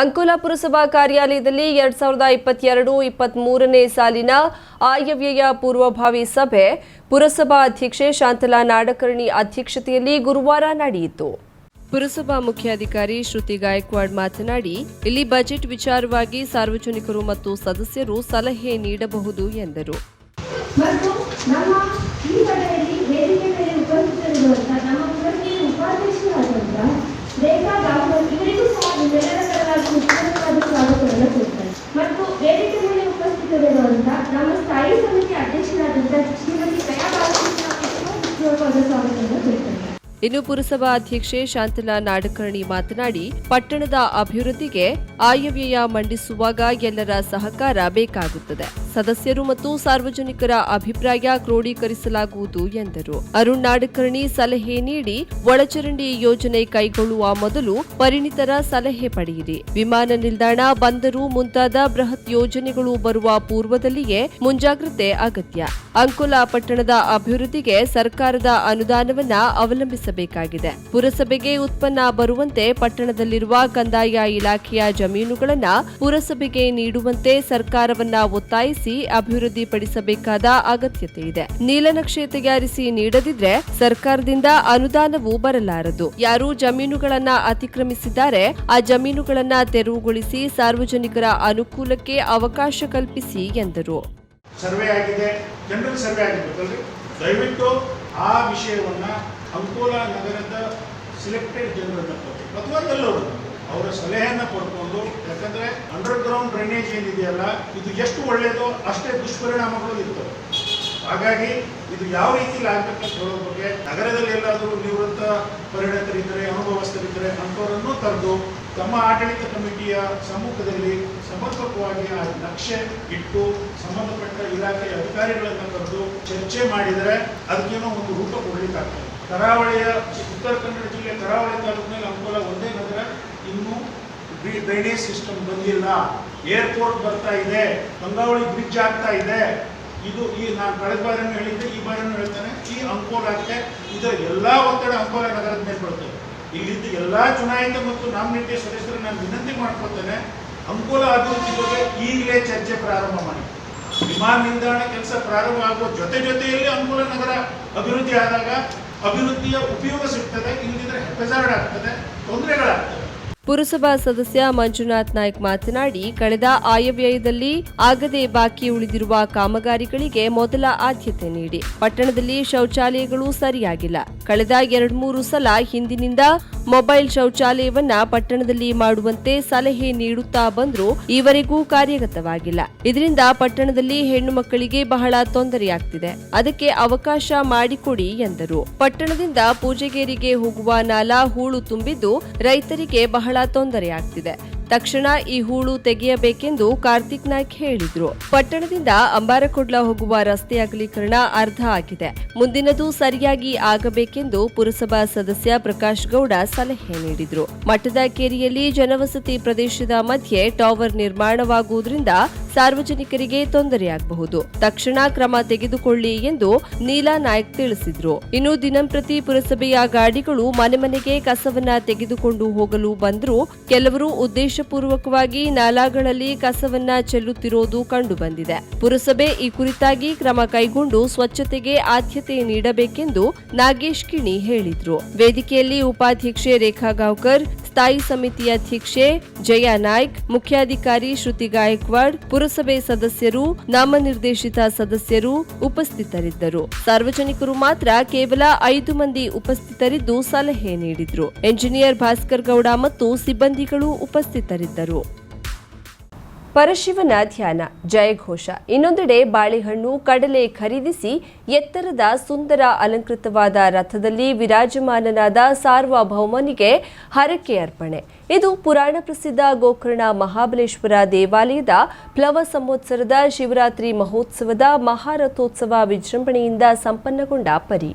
ಅಂಕೋಲಾ ಪುರಸಭಾ ಕಾರ್ಯಾಲಯದಲ್ಲಿ ಎರಡ್ ಸಾವಿರದ ಇಪ್ಪತ್ತೆರಡು ಇಪ್ಪತ್ತ್ ಮೂರನೇ ಸಾಲಿನ ಆಯವ್ಯಯ ಪೂರ್ವಭಾವಿ ಸಭೆ ಪುರಸಭಾ ಅಧ್ಯಕ್ಷೆ ಶಾಂತಲಾ ನಾಡಕರ್ಣಿ ಅಧ್ಯಕ್ಷತೆಯಲ್ಲಿ ಗುರುವಾರ ನಡೆಯಿತು. ಪುರಸಭಾ ಮುಖ್ಯಾಧಿಕಾರಿ ಶ್ರುತಿ ಗಾಯಕ್ವಾಡ್ ಮಾತನಾಡಿ, ಇಲ್ಲಿ ಬಜೆಟ್ ವಿಚಾರವಾಗಿ ಸಾರ್ವಜನಿಕರು ಮತ್ತು ಸದಸ್ಯರು ಸಲಹೆ ನೀಡಬಹುದು ಎಂದರು. ರೇಖಾ ಇವರಿಗೂ ಸಹ ಸ್ವಾಗತವನ್ನು ಕೊಡ್ತಾರೆ ಮತ್ತು ವೇದಿಕೆ ಮೇಲೆ ಉಪಸ್ಥಿತರಿರುವಂತಹ ನಮ್ಮ ಸ್ಥಾಯಿ ಸಮಿತಿ ಅಧ್ಯಕ್ಷರಾದಂತಹ ಶ್ರೀಮತಿ ಸ್ವಾಗತವನ್ನು ಇನ್ನು ಪುರಸಭಾ ಅಧ್ಯಕ್ಷೆ ಶಾಂತಲಾ ನಾಡಕರ್ಣಿ ಮಾತನಾಡಿ, ಪಟ್ಟಣದ ಅಭಿವೃದ್ಧಿಗೆ ಆಯವ್ಯಯ ಮಂಡಿಸುವಾಗ ಎಲ್ಲರ ಸಹಕಾರ ಬೇಕಾಗುತ್ತದೆ. ಸದಸ್ಯರು ಮತ್ತು ಸಾರ್ವಜನಿಕರ ಅಭಿಪ್ರಾಯ ಕ್ರೋಢೀಕರಿಸಲಾಗುವುದು ಎಂದರು. ಅರುಣ್ ನಾಡಕರ್ಣಿ ಸಲಹೆ ನೀಡಿ ಒಳಚರಂಡಿ ಯೋಜನೆ ಕೈಗೊಳ್ಳುವ ಮೊದಲು ಪರಿಣಿತರ ಸಲಹೆ ಪಡೆಯಿರಿ. ವಿಮಾನ ನಿಲ್ದಾಣ, ಬಂದರು ಮುಂತಾದ ಬೃಹತ್ ಯೋಜನೆಗಳು ಬರುವ ಪೂರ್ವದಲ್ಲಿಯೇ ಮುಂಜಾಗ್ರತೆ ಅಗತ್ಯ. ಅಂಕುಲ ಪಟ್ಟಣದ ಅಭಿವೃದ್ಧಿಗೆ ಸರ್ಕಾರದ ಅನುದಾನವನ್ನ ಅವಲಂಬಿಸಬೇಕಾಗಿದೆ. ಪುರಸಭೆಗೆ ಉತ್ಪನ್ನ ಬರುವಂತೆ ಪಟ್ಟಣದಲ್ಲಿರುವ ಕಂದಾಯ ಇಲಾಖೆಯ ಜಮೀನುಗಳನ್ನ ಪುರಸಭೆಗೆ ನೀಡುವಂತೆ ಸರ್ಕಾರವನ್ನ ಒತ್ತಾಯಿಸಿ ಅಭಿವೃದ್ಧಿಪಡಿಸಬೇಕಾದ ಅಗತ್ಯತೆ ಇದೆ. ನೀಲನಕ್ಷೆ ತಯಾರಿಸಿ ನೀಡದಿದ್ರೆ ಸರ್ಕಾರದಿಂದ ಅನುದಾನವೂ ಬರಲಾರದು. ಯಾರು ಜಮೀನುಗಳನ್ನ ಅತಿಕ್ರಮಿಸಿದ್ದಾರೆ, ಆ ಜಮೀನುಗಳನ್ನ ತೆರವುಗೊಳಿಸಿ ಸಾರ್ವಜನಿಕರ ಅನುಕೂಲಕ್ಕೆ ಅವಕಾಶ ಕಲ್ಪಿಸಿ ಎಂದರು. ಸರ್ವೆ ಆಗಿದೆ, ಜನರಲ್ ಸರ್ವೆ ಆಗಿರ್ಬೇಕಲ್ರಿ ದಯವಿಟ್ಟು ಆ ವಿಷಯವನ್ನ ಅಂಕೋಲಾ ನಗರದ ಸಿಲೆಕ್ಟೆಡ್ ಜನರನ್ನು ಅಥವಾ ಎಲ್ಲವರು ಅವರ ಸಲಹೆಯನ್ನು ಪಡ್ಕೊಂಡು, ಯಾಕಂದ್ರೆ ಅಂಡರ್ ಗ್ರೌಂಡ್ ಡ್ರೈನೇಜ್ ಏನಿದೆಯಲ್ಲ, ಇದು ಎಷ್ಟು ಒಳ್ಳೆಯದೋ ಅಷ್ಟೇ ದುಷ್ಪರಿಣಾಮಗಳು ಇರ್ತವೆ. ಹಾಗಾಗಿ ಇದು ಯಾವ ರೀತಿಲಿ ಆಗ್ಬೇಕಂತ ಹೇಳೋ ಬಗ್ಗೆ ನಗರದಲ್ಲಿ ಎಲ್ಲಾದರೂ ನಿವೃತ್ತ ಪರಿಣತರಿದ್ದರೆ ಅನುಭವಸ್ಥರಿದ್ದರೆ, ಅಂಥವರನ್ನು ಕರೆದು ತಮ್ಮ ಆಡಳಿತ ಕಮಿಟಿಯ ಸಮ್ಮುಖದಲ್ಲಿ ಸಮರ್ಪಕವಾಗಿ ಆ ನಕ್ಷೆ ಇಟ್ಟು ಸಂಬಂಧಪಟ್ಟ ಇಲಾಖೆಯ ಅಧಿಕಾರಿಗಳನ್ನು ಕರೆದು ಚರ್ಚೆ ಮಾಡಿದರೆ ಅದಕ್ಕೇನೋ ಒಂದು ರೂಪ ಕೊಡಲಿಕ್ಕಾಗ್ತದೆ. ಕರಾವಳಿಯ ಉತ್ತರ ಕನ್ನಡ ಜಿಲ್ಲೆ ಕರಾವಳಿ ತಾಲೂಕಿನಲ್ಲಿ ಅನುಕೂಲ ಒಂದೇ ನಗರ ಡ್ರೈನೇಜ್ ಸಿಸ್ಟಮ್ ಬಂದಿಲ್ಲ. ಏರ್ಪೋರ್ಟ್ ಬರ್ತಾ ಇದೆ. ಗಂಗಾವಳಿ ಬ್ರಿಡ್ಜ್ ಆಗ್ತಾ ಇದೆ. ಇದು ಈ ನಾನು ಕಳೆದ ಬಾರಿನೂ ಹೇಳಿದ್ದೆ, ಈ ಬಾರಿನೂ ಹೇಳ್ತಾನೆ. ಈ ಅಂಕೋಲಕ್ಕೆ ಇದರ ಎಲ್ಲ ಒತ್ತಡ ಅಂಕೋಲ ನಗರದ ಮೇಲೆ ಬರ್ತದೆ ಇಲ್ಲಿದ್ದ ಎಲ್ಲ ಚುನಾಯಿತ ಮತ್ತು ನಾಮಿನೇಟೆಡ್ ಸದಸ್ಯರು ನಾನು ವಿನಂತಿ ಮಾಡ್ಕೊಳ್ತೇನೆ, ಅಂಕೋಲ ಅಭಿವೃದ್ಧಿ ಬಗ್ಗೆ ಈಗಲೇ ಚರ್ಚೆ ಪ್ರಾರಂಭ ಮಾಡಿ. ವಿಮಾನ ನಿಲ್ದಾಣ ಕೆಲಸ ಪ್ರಾರಂಭ ಆಗುವ ಜೊತೆ ಜೊತೆಯಲ್ಲಿ ಅಂಕೋಲ ನಗರ ಅಭಿವೃದ್ಧಿ ಆದಾಗ ಅಭಿವೃದ್ಧಿಯ ಉಪಯೋಗ ಸಿಗ್ತದೆ ಇಲ್ಲದಿದ್ರೆ ಹೆಪಜಾರ್ಡ್ ಆಗ್ತದೆ ತೊಂದರೆಗಳಾಗ್ತದೆ ಪುರಸಭಾ ಸದಸ್ಯ ಮಂಜುನಾಥ್ ನಾಯ್ಕ್ ಮಾತನಾಡಿ, ಕಳೆದ ಆಯವ್ಯಯದಲ್ಲಿ ಆಗದೆ ಬಾಕಿ ಉಳಿದಿರುವ ಕಾಮಗಾರಿಗಳಿಗೆ ಮೊದಲ ಆದ್ಯತೆ ನೀಡಿ. ಪಟ್ಟಣದಲ್ಲಿ ಶೌಚಾಲಯಗಳು ಸರಿಯಾಗಿಲ್ಲ. ಕಳೆದ ಎರಡು ಮೂರು ಸಲ ಹಿಂದಿನಿಂದ ಮೊಬೈಲ್ ಶೌಚಾಲಯವನ್ನ ಪಟ್ಟಣದಲ್ಲಿ ಮಾಡುವಂತೆ ಸಲಹೆ ನೀಡುತ್ತಾ ಬಂದರೂ ಈವರೆಗೂ ಕಾರ್ಯಗತವಾಗಿಲ್ಲ. ಇದರಿಂದ ಪಟ್ಟಣದಲ್ಲಿ ಹೆಣ್ಣು ಮಕ್ಕಳಿಗೆ ಬಹಳ ತೊಂದರೆಯಾಗ್ತಿದೆ. ಅದಕ್ಕೆ ಅವಕಾಶ ಮಾಡಿಕೊಡಿ ಎಂದರು. ಪಟ್ಟಣದಿಂದ ಪೂಜೆಗೇರಿಗೆ ಹೋಗುವ ನಾಲಾ ಹೂಳು ತುಂಬಿದ್ದು ರೈತರಿಗೆ ಬಹಳ ತೊಂದರೆಯಾಗ್ತಿದೆ. ತಕ್ಷಣ ಈ ಹೂಳು ತೆಗೆಯಬೇಕೆಂದು ಕಾರ್ತಿಕ್ ನಾಯ್ಕ್ ಹೇಳಿದ್ರು. ಪಟ್ಟಣದಿಂದ ಅಂಬಾರಕೊಡ್ಲ ಹೋಗುವ ರಸ್ತೆ ಅಗಲೀಕರಣ ಅರ್ಧ ಆಗಿದೆ. ಮುಂದಿನದು ಸರಿಯಾಗಿ ಆಗಬೇಕೆಂದು ಪುರಸಭಾ ಸದಸ್ಯ ಪ್ರಕಾಶ್ ಗೌಡ ಸಲಹೆ ನೀಡಿದ್ರು. ಮಠದ ಕೇರಿಯಲ್ಲಿ ಜನವಸತಿ ಪ್ರದೇಶದ ಮಧ್ಯೆ ಟವರ್ ನಿರ್ಮಾಣವಾಗುವುದರಿಂದ ಸಾರ್ವಜನಿಕರಿಗೆ ತೊಂದರೆಯಾಗಬಹುದು. ತಕ್ಷಣ ಕ್ರಮ ತೆಗೆದುಕೊಳ್ಳಿ ಎಂದು ನೀಲಾ ನಾಯ್ಕ್ ತಿಳಿಸಿದ್ರು. ಇನ್ನು ದಿನಂಪ್ರತಿ ಪುರಸಭೆಯ ಗಾಡಿಗಳು ಮನೆ ಮನೆಗೆ ಕಸವನ್ನ ತೆಗೆದುಕೊಂಡು ಹೋಗಲು ಬಂದರೂ. ಕೆಲವರು ಉದ್ದೇಶಪೂರ್ವಕವಾಗಿ ನಾಲಾಗಳಲ್ಲಿ ಕಸವನ್ನ ಚೆಲ್ಲುತ್ತಿರೋದು ಕಂಡುಬಂದಿದೆ. ಪುರಸಭೆ ಈ ಕುರಿತಾಗಿ ಕ್ರಮ ಕೈಗೊಂಡು ಸ್ವಚ್ಛತೆಗೆ ಆದ್ಯತೆ ನೀಡಬೇಕೆಂದು ನಾಗೇಶ್ ಕಿಣಿ ಹೇಳಿದ್ರು. ವೇದಿಕೆಯಲ್ಲಿ ಉಪಾಧ್ಯಕ್ಷೆ ರೇಖಾ ಗಾವ್ಕರ್ ಸ್ಥಾಯಿ ಸಮಿತಿ ಅಧ್ಯಕ್ಷೆ ಜಯಾ ನಾಯ್ಕ್, ಮುಖ್ಯಾಧಿಕಾರಿ ಶ್ರುತಿ ಗಾಯಕ್ವಾಡ್, ಪುರಸಭೆ ಸದಸ್ಯರು, ನಾಮನಿರ್ದೇಶಿತ ಸದಸ್ಯರು ಉಪಸ್ಥಿತರಿದ್ದರು. ಸಾರ್ವಜನಿಕರು ಮಾತ್ರ ಕೇವಲ ಐದು ಮಂದಿ ಉಪಸ್ಥಿತರಿದ್ದು ಸಲಹೆ ನೀಡಿದ್ರು. ಎಂಜಿನಿಯರ್ ಭಾಸ್ಕರ್ ಗೌಡ ಮತ್ತು ಸಿಬ್ಬಂದಿಗಳು ಉಪಸ್ಥಿತರಿದ್ದರು. ಪರಶಿವನ ಧ್ಯಾನ, ಜಯಘೋಷ. ಇನ್ನೊಂದೆಡೆ ಬಾಳೆಹಣ್ಣು ಕಡಲೆ ಖರೀದಿಸಿ ಎತ್ತರದ ಸುಂದರ ಅಲಂಕೃತವಾದ ರಥದಲ್ಲಿ ವಿರಾಜಮಾನನಾದ ಸಾರ್ವಭೌಮನಿಗೆ ಹರಕೆ ಅರ್ಪಣೆ. ಇದು ಪುರಾಣ ಪ್ರಸಿದ್ಧ ಗೋಕರ್ಣ ಮಹಾಬಲೇಶ್ವರ ದೇವಾಲಯದ ಪ್ಲವ ಸಂವತ್ಸರದ ಶಿವರಾತ್ರಿ ಮಹೋತ್ಸವದ ಮಹಾರಥೋತ್ಸವ ವಿಜೃಂಭಣೆಯಿಂದ ಸಂಪನ್ನಗೊಂಡ ಪರಿ.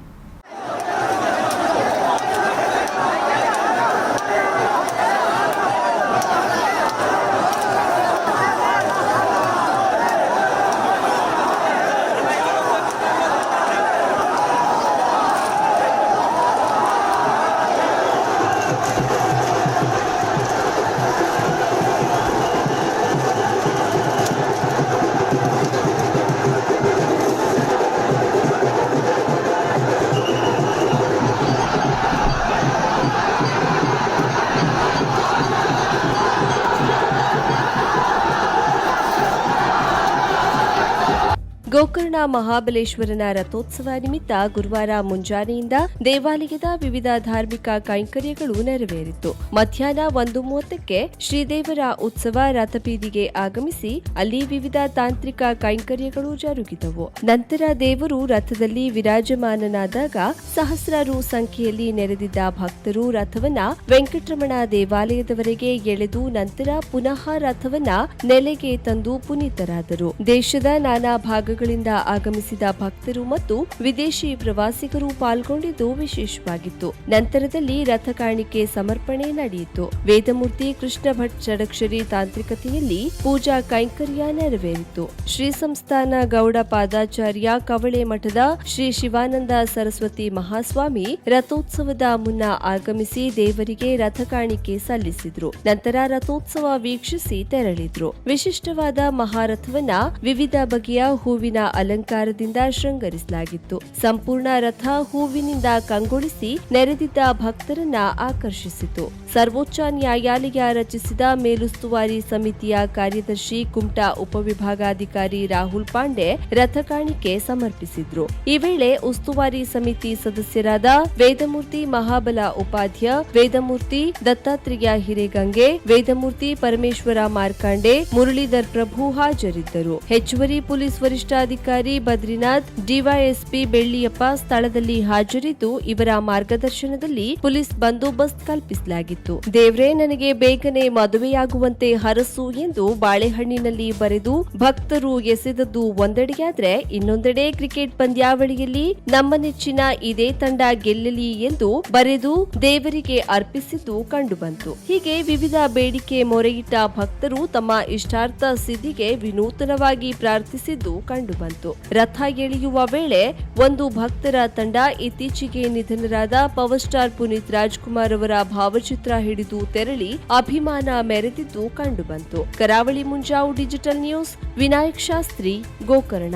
Joker ಗೋಕರ್ಣ ಮಹಾಬಲೇಶ್ವರನ ರಥೋತ್ಸವ ನಿಮಿತ್ತ ಗುರುವಾರ ಮುಂಜಾನೆಯಿಂದ ದೇವಾಲಯದ ವಿವಿಧ ಧಾರ್ಮಿಕ ಕೈಂಕರ್ಯಗಳು ನೆರವೇರಿತು. ಮಧ್ಯಾಹ್ನ ಒಂದು ಮೂವತ್ತಕ್ಕೆ ಶ್ರೀದೇವರ ಉತ್ಸವ ರಥಬೀದಿಗೆ ಆಗಮಿಸಿ ಅಲ್ಲಿ ವಿವಿಧ ತಾಂತ್ರಿಕ ಕೈಂಕರ್ಯಗಳು ಜರುಗಿದವು. ನಂತರ ದೇವರು ರಥದಲ್ಲಿ ವಿರಾಜಮಾನನಾದಾಗ ಸಹಸ್ರಾರು ಸಂಖ್ಯೆಯಲ್ಲಿ ನೆರೆದಿದ್ದ ಭಕ್ತರು ರಥವನ್ನ ವೆಂಕಟರಮಣ ದೇವಾಲಯದವರೆಗೆ ಎಳೆದು ನಂತರ ಪುನಃ ರಥವನ್ನ ನೆಲೆಗೆ ತಂದು ಪುನೀತರಾದರು. ದೇಶದ ನಾನಾ ಭಾಗಗಳಿಂದ ಆಗಮಿಸಿದ ಭಕ್ತರು ಮತ್ತು ವಿದೇಶಿ ಪ್ರವಾಸಿಗರು ಪಾಲ್ಗೊಂಡಿದ್ದು ವಿಶೇಷವಾಗಿತ್ತು. ನಂತರದಲ್ಲಿ ರಥ ಕಾಣಿಕೆ ಸಮರ್ಪಣೆ ನಡೆಯಿತು. ವೇದಮೂರ್ತಿ ಕೃಷ್ಣ ಭಟ್ ಷಡಕ್ಷರಿ ತಾಂತ್ರಿಕತೆಯಲ್ಲಿ ಪೂಜಾ ಕೈಂಕರ್ಯ ನೆರವೇರಿತು. ಶ್ರೀ ಸಂಸ್ಥಾನ ಗೌಡ ಪಾದಾಚಾರ್ಯ ಕವಳೆ ಮಠದ ಶ್ರೀ ಶಿವಾನಂದ ಸರಸ್ವತಿ ಮಹಾಸ್ವಾಮಿ ರಥೋತ್ಸವದ ಮುನ್ನ ಆಗಮಿಸಿ ದೇವರಿಗೆ ರಥ ಕಾಣಿಕೆ ಸಲ್ಲಿಸಿದ್ರು. ನಂತರ ರಥೋತ್ಸವ ವೀಕ್ಷಿಸಿ ತೆರಳಿದ್ರು. ವಿಶಿಷ್ಟವಾದ ಮಹಾರಥವನ್ನ ವಿವಿಧ ಬಗೆಯ ಹೂವಿನ ಅಲಂಕಾರದಿಂದ ಶೃಂಗರಿಸಲಾಗಿತ್ತು. ಸಂಪೂರ್ಣ ರಥ ಹೂವಿನಿಂದ ಕಂಗೊಳಿಸಿ ನೆರೆದಿದ್ದ ಭಕ್ತರನ್ನ ಆಕರ್ಷಿಸಿತು. ಸರ್ವೋಚ್ಚ ನ್ಯಾಯಾಲಯ ರಚಿಸಿದ ಮೇಲುಸ್ತುವಾರಿ ಸಮಿತಿಯ ಕಾರ್ಯದರ್ಶಿ ಕುಮಟಾ ಉಪವಿಭಾಗಾಧಿಕಾರಿ ರಾಹುಲ್ ಪಾಂಡೆ ರಥ ಕಾಣಿಕೆ ಸಮರ್ಪಿಸಿದ್ರು. ಈ ವೇಳೆ ಉಸ್ತುವಾರಿ ಸಮಿತಿ ಸದಸ್ಯರಾದ ವೇದಮೂರ್ತಿ ಮಹಾಬಲ ಉಪಾಧ್ಯ, ವೇದಮೂರ್ತಿ ದತ್ತಾತ್ರೇಯ ಹಿರೇಗಂಗೆ, ವೇದಮೂರ್ತಿ ಪರಮೇಶ್ವರ ಮಾರ್ಕಾಂಡೆ, ಮುರಳೀಧರ್ ಪ್ರಭು ಹಾಜರಿದ್ದರು. ಹೆಚ್ಚುವರಿ ಪೊಲೀಸ್ ವರಿಷ್ಠಾಧಿಕಾರಿ ಬದ್ರಿನಾಥ್, ಡಿವೈಎಸ್ಪಿ ಬೆಳ್ಳಿಯಪ್ಪ ಸ್ಥಳದಲ್ಲಿ ಹಾಜರಿದ್ದು ಇವರ ಮಾರ್ಗದರ್ಶನದಲ್ಲಿ ಪೊಲೀಸ್ ಬಂದೋಬಸ್ತ್ ಕಲ್ಪಿಸಲಾಗಿತ್ತು. ದೇವ್ರೇ, ನನಗೆ ಬೇಗನೆ ಮದುವೆಯಾಗುವಂತೆ ಹರಸು ಎಂದು ಬಾಳೆಹಣ್ಣಿನಲ್ಲಿ ಬರೆದು ಭಕ್ತರು ಎಸೆದದ್ದು ಒಂದೆಡೆಯಾದ್ರೆ ಇನ್ನೊಂದೆಡೆ ಕ್ರಿಕೆಟ್ ಪಂದ್ಯಾವಳಿಯಲ್ಲಿ ನಮ್ಮ ನೆಚ್ಚಿನ ಇದೇ ತಂಡ ಗೆಲ್ಲಲಿ ಎಂದು ಬರೆದು ದೇವರಿಗೆ ಅರ್ಪಿಸಿದ್ದು ಕಂಡುಬಂತು. ಹೀಗೆ ವಿವಿಧ ಬೇಡಿಕೆ ಮೊರೆಯಿಟ್ಟ ಭಕ್ತರು ತಮ್ಮ ಇಷ್ಟಾರ್ಥ ಸಿದ್ಧಿಗೆ ವಿನೂತನವಾಗಿ ಪ್ರಾರ್ಥಿಸಿದ್ದು ಕಂಡುಬಂತು. ರಥ ಎಳೆಯುವ ವೇಳೆ ಒಂದು ಭಕ್ತರ ತಂಡ ಇತ್ತೀಚೆಗೆ ನಿಧನರಾದ ಪವರ್ ಸ್ಟಾರ್ ಪುನೀತ್ ರಾಜ್ಕುಮಾರ್ ಅವರ ಭಾವಚಿತ್ರ ಹಿಡಿದು ತೆರಳಿ ಅಭಿಮಾನ ಮೆರೆದಿದ್ದು ಕಂಡುಬಂತು. Karavali Munjavu digital news, Vinayak Shastri, Gokarna.